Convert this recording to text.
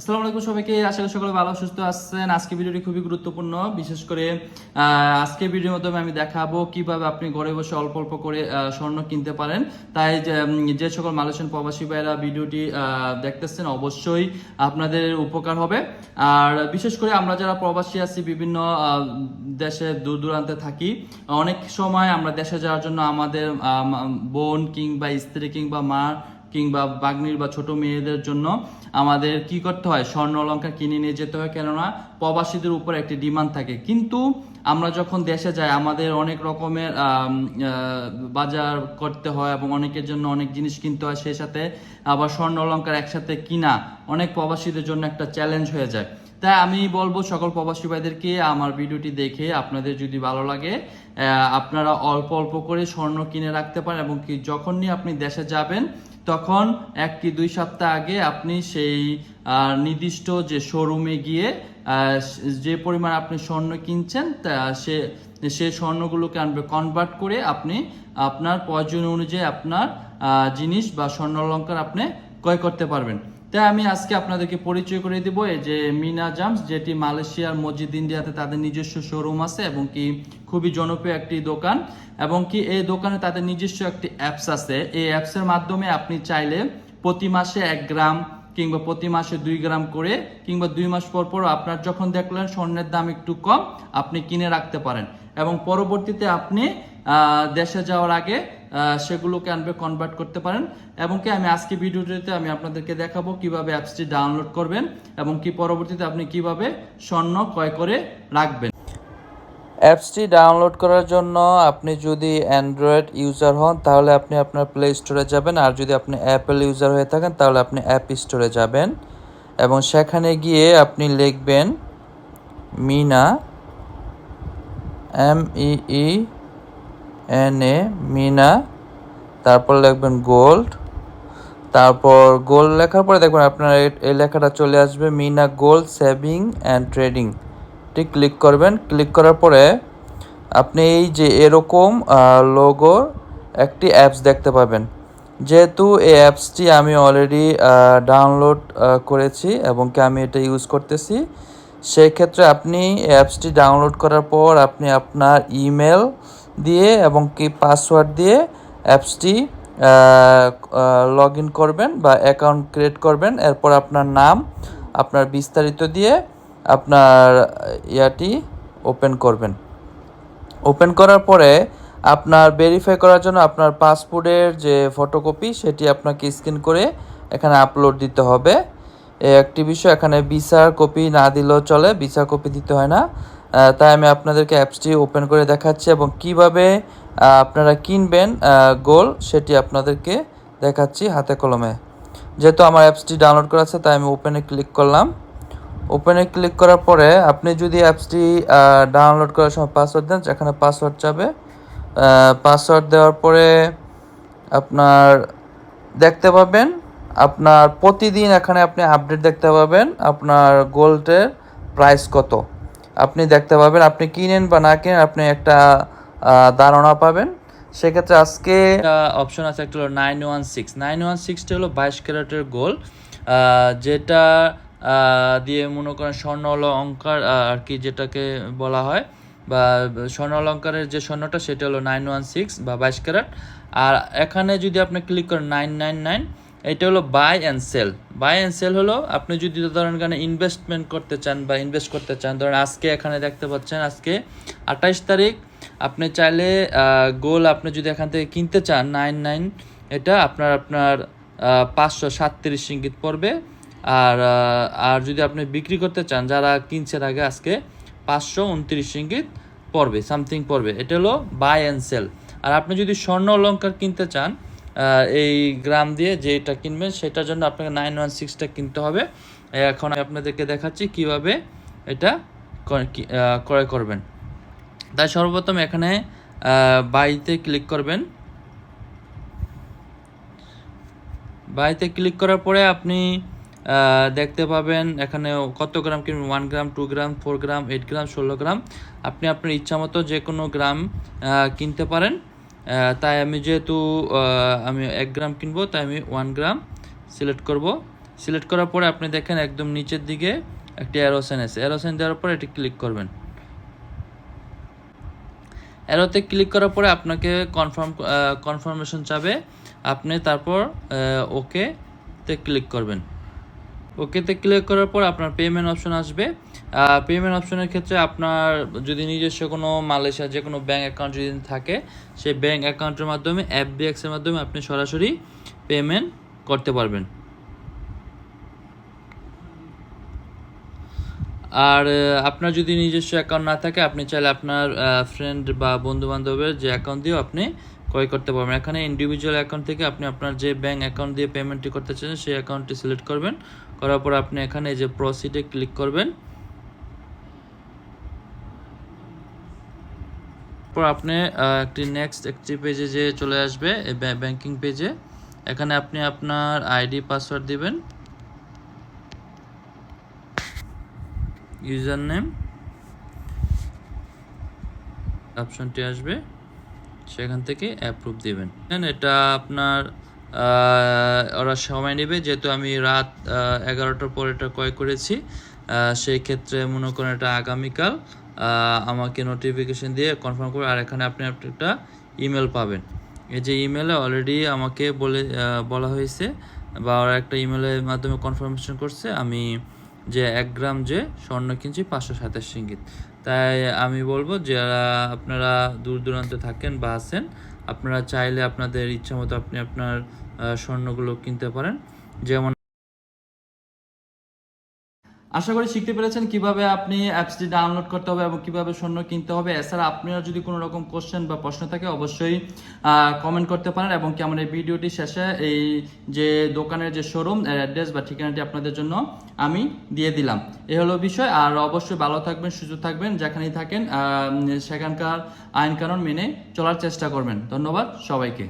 আসসালামু আলাইকুম সবাইকে আশা করি সকলে ভালো সুস্থ আছেন। আজকে ভিডিওটি খুবই গুরুত্বপূর্ণ বিশেষ করে আজকে ভিডিওর মাধ্যমে আমি দেখাবো কীভাবে আপনি ঘরে বসে অল্প অল্প করে স্বর্ণ কিনতে পারেন। তাই যে, সকল মালয়েশিয়ান প্রবাসী ভাইরা ভিডিওটি দেখতেছেন অবশ্যই আপনাদের উপকার হবে। আর বিশেষ করে আমরা যারা প্রবাসী আছি বিভিন্ন দেশে দূর দূরান্তে থাকি অনেক সময় আমরা দেশে যাওয়ার জন্য আমাদের বোন কিংবা স্ত্রী কিংবা মা কিংবা বাগ্নির বা ছোট মেয়েদের জন্য আমাদের কি করতে হয়? স্বর্ণ অলঙ্কার কিনে নিয়ে যেতে হয়, কেননা প্রবাসীদের উপর একটি ডিমান্ড থাকে। কিন্তু আমরা যখন দেশে যাই, আমাদের অনেক রকমের বাজার করতে হয় এবং অনেকের জন্য অনেক জিনিস কিনতে হয়, সেই সাথে আবার স্বর্ণ অলঙ্কার একসাথে কিনা অনেক প্রবাসীদের জন্য একটা চ্যালেঞ্জ হয়ে যায়। তাই আমি বলব সকল প্রবাসী ভাইদেরকে আমার ভিডিওটি দেখে আপনাদের যদি ভালো লাগে আপনারা অল্প অল্প করে স্বর্ণ কিনে রাখতে পারেন এবং কি যখনই আপনি দেশে যাবেন তখন এক কি দুই সপ্তাহ আগে আপনি সেই নির্দিষ্ট যে শোরুমে গিয়ে যে পরিমাণ আপনি স্বর্ণ কিনছেন, তা সে সে স্বর্ণগুলোকে আনবে কনভার্ট করে আপনি আপনার প্রয়োজন অনুযায়ী আপনার জিনিস বা স্বর্ণ অলঙ্কার আপনি ক্রয় করতে পারবেন। তাই আমি আজকে আপনাদেরকে পরিচয় করে দিব, এই যে মিনা জামস, যেটি মালয়েশিয়ার মসজিদ ইন্ডিয়াতে তাদের নিজস্ব শোরুম আছে এবং কি খুবই জনপ্রিয় একটি দোকান এবং কি এই দোকানে তাদের নিজস্ব একটি অ্যাপস আছে। এই অ্যাপসের মাধ্যমে আপনি চাইলে প্রতি মাসে এক গ্রাম কিংবা প্রতি মাসে দুই গ্রাম করে কিংবা দুই মাস পর পর আপনার যখন দেখলেন স্বর্ণের দাম একটু কম, আপনি কিনে রাখতে পারেন এবং পরবর্তীতে আপনি দেশে যাওয়ার আগে সেগুলোকে আনবে কনভার্ট করতে পারেন। এবং কি আমি আজকে ভিডিওটিতে আমি আপনাদেরকে দেখাবো কীভাবে অ্যাপসটি ডাউনলোড করবেন এবং কি পরবর্তীতে আপনি কীভাবে স্বর্ণ ক্রয় করে রাখবেন। অ্যাপসটি ডাউনলোড করার জন্য আপনি যদি অ্যান্ড্রয়েড ইউজার হন, তাহলে আপনি আপনার প্লে স্টোরে যাবেন। আর যদি আপনি অ্যাপেল ইউজার হয়ে থাকেন, তাহলে আপনি অ্যাপ স্টোরে যাবেন। এবং সেখানে গিয়ে আপনি লিখবেন Meena M E E N A Meena তারপর লিখবেন গোল্ড তারপর গোল্ড লেখার পরে দেখবেন আপনার এই- লেখাটা চলে আসবে Meena gold saving and trading ঠিক ক্লিক করবেন ক্লিক করার পরে আপনি এই যে এরকম লোগোর একটি অ্যাপস দেখতে পাবেন। যেহেতু এই অ্যাপসটি আমি অলরেডি ডাউনলোড করেছি এবং কি আমি এটা ইউজ করতেছি, সেই ক্ষেত্রে আপনি অ্যাপসটি ডাউনলোড করার পর আপনি আপনার ইমেল দিয়ে এবং কি পাসওয়ার্ড দিয়ে অ্যাপসটি লগ ইন করবেন বা অ্যাকাউন্ট ক্রিয়েট করবেন। এরপর আপনার নাম, আপনার বিস্তারিত দিয়ে আপনার ইয়াটি ওপেন করবেন। ওপেন করার পরে আপনার ভেরিফাই করার জন্য আপনার পাসপোর্টের যে ফটোকপি সেটি আপনাকে স্ক্যান করে এখানে আপলোড দিতে হবে। একটি বিষয় এখানে ভিসার কপি না দিলেও চলে ভিসা কপি দিতে হয় না। তাই আমি আপনাদেরকে অ্যাপসটি ওপেন করে দেখাচ্ছি এবং কীভাবে আপনারা কিনবেন গোল, সেটি আপনাদেরকে দেখাচ্ছি হাতে কলমে। যেহেতু আমার অ্যাপসটি ডাউনলোড করা আছে, তাই আমি ওপেনে ক্লিক করলাম। ওপেনে ক্লিক করার পরে আপনি যদি অ্যাপসটি ডাউনলোড করার সময় পাসওয়ার্ড দেন এখানে পাসওয়ার্ড চাবে পাসওয়ার্ড দেওয়ার পরে আপনার দেখতে পাবেন, আপনার প্রতিদিন এখানে আপনি আপডেট দেখতে পাবেন আপনার গোল্ডের প্রাইস কত। আপনি দেখতে পাবেন, আপনি কিনেন বা না কিনেন, আপনি একটা ধারণা পাবেন। সেক্ষেত্রে আজকে অপশন আছে, একটা হলো nine one six nine one সিক্সটা হলো বাইশ ক্যারেটের গোল যেটা দিয়ে মনে করেন স্বর্ণ অলঙ্কার আর কি যেটাকে বলা হয়, বা স্বর্ণ অলঙ্কারের যে স্বর্ণটা, সেটা হলো নাইন ওয়ান সিক্স বা বাইশ ক্যারেট। আর এখানে যদি আপনি ক্লিক করেন নাইন নাইন নাইন এটা হলো buy and sell buy and sell হলো আপনি যদি ধরেন এখানে ইনভেস্টমেন্ট করতে চান বা ইনভেস্ট করতে চান, ধরেন আজকে এখানে দেখতে পাচ্ছেন, আজকে আঠাইশ তারিখ, আপনি চাইলে গোল আপনি যদি এখান থেকে কিনতে চান নাইন নাইন এটা আপনার আপনার পাঁচশো সাতত্রিশ ইঙ্গিত পড়বে। আর আর যদি আপনি বিক্রি করতে চান, যারা কিনছেন আগে, আজকে পাঁচশো উনত্রিশ ইঙ্গিত পড়বে সামথিং পড়বে। এটা হলো বাই অ্যান্ড সেল আর আপনি যদি স্বর্ণ অলঙ্কার কিনতে চান এই গ্রাম দিয়ে যেটা কিনবেন, সেটার জন্য আপনাকে নাইন ওয়ান সিক্সটা কিনতে হবে। এখন আপনাদেরকে দেখাচ্ছি কীভাবে এটা ক্রয় করবেন। তাই সর্বপ্রথম এখানে বাইতে ক্লিক করবেন। বাইতে ক্লিক করার পরে আপনি দেখতে পাবেন এখানে কত গ্রাম কিনবেন? One gram two gram four gram eight gram ষোলো গ্রাম আপনি আপনার ইচ্ছা মতো যে কোনো গ্রাম কিনতে পারেন। তাই আমি যেহেতু আমি এক গ্রাম কিনবো, তাই আমি ওয়ান গ্রাম সিলেক্ট করব। সিলেক্ট করার পরে আপনি দেখেন একদম নিচের দিকে একটি অ্যারোসেন আছে। অ্যারোসেন দেওয়ার পরে এটি ক্লিক করবেন। অ্যারোতে ক্লিক করার পরে আপনাকে কনফার্ম কনফার্মেশন চাবে। আপনি তারপর ওকে তে ক্লিক করবেন। ওকেতে ক্লিক করার পর আপনার পেমেন্ট অপশন আসবে। পেমেন্ট অপশনের ক্ষেত্রে আপনার যদি নিজস্ব কোনো মালয়েশিয়ার যে কোনো ব্যাঙ্ক অ্যাকাউন্ট যদি থাকে, সেই ব্যাঙ্ক অ্যাকাউন্টের মাধ্যমে এফবিএক্স এর মাধ্যমে আপনি সরাসরি পেমেন্ট করতে পারবেন। আর আপনার যদি নিজস্ব অ্যাকাউন্ট না থাকে, আপনি চাইলে আপনার ফ্রেন্ড বা বন্ধু বান্ধবের যে অ্যাকাউন্ট দিয়েও আপনি ক্রয় করতে পারবেন। এখানে ইন্ডিভিজুয়াল অ্যাকাউন্ট থেকে আপনি আপনার যে ব্যাঙ্ক অ্যাকাউন্ট দিয়ে পেমেন্টটি করতে চান সেই অ্যাকাউন্টটি সিলেক্ট করবেন। করার পর আপনি এখানে যে প্রসিডে ক্লিক করবেন পর আপনি একটি নেক্সট একটি পেজে যে চলে আসবে ব্যাংকিং পেজে এখানে আপনি আপনার আইডি পাসওয়ার্ড দিবেন ইউজার নেম অপশনটি আসবে, সেখান থেকে অ্যাপ্রুভ দিবেন। এটা আপনার ওরা সময় নেবে, যেহেতু আমি রাত এগারোটার পর এটা ক্রয় করেছি সেই ক্ষেত্রে মনে করেন এটা আগামীকাল আমাকে নোটিফিকেশন দিয়ে কনফার্ম করে, আর এখানে আপনি একটা ইমেল পাবেন। এই যে ইমেলে অলরেডি আমাকে বলে বলা হয়েছে, বা ওরা একটা ইমেলের মাধ্যমে কনফার্মেশন করছে, আমি যে এক গ্রাম যে স্বর্ণ কিনছি পাঁচশো সাতাশ রিঙ্গিত। তাই আমি বলব, যারা আপনারা দূর দূরান্তে থাকেন বা আছেন, আপনারা চাইলে আপনাদের ইচ্ছা মতো আপনি আপনার স্বর্ণগুলো কিনতে পারেন। যেমন আশা করি শিখতে পেরেছেন কীভাবে আপনি অ্যাপসটি ডাউনলোড করতে হবে এবং কীভাবে স্বর্ণ কিনতে হবে। এছাড়া আপনারা যদি কোনো রকম কোশ্চেন বা প্রশ্ন থাকে, অবশ্যই কমেন্ট করতে পারেন এবং কি আমার এই ভিডিওটি শেষে এই যে দোকানের যে শোরুম অ্যাড্রেস বা ঠিকানাটি আপনাদের জন্য আমি দিয়ে দিলাম। এ হলো বিষয়। আর অবশ্যই ভালো থাকবেন, সুস্থ থাকবেন, যেখানেই থাকেন সেখানকার আইন কানুন মেনে চলার চেষ্টা করবেন। ধন্যবাদ সবাইকে।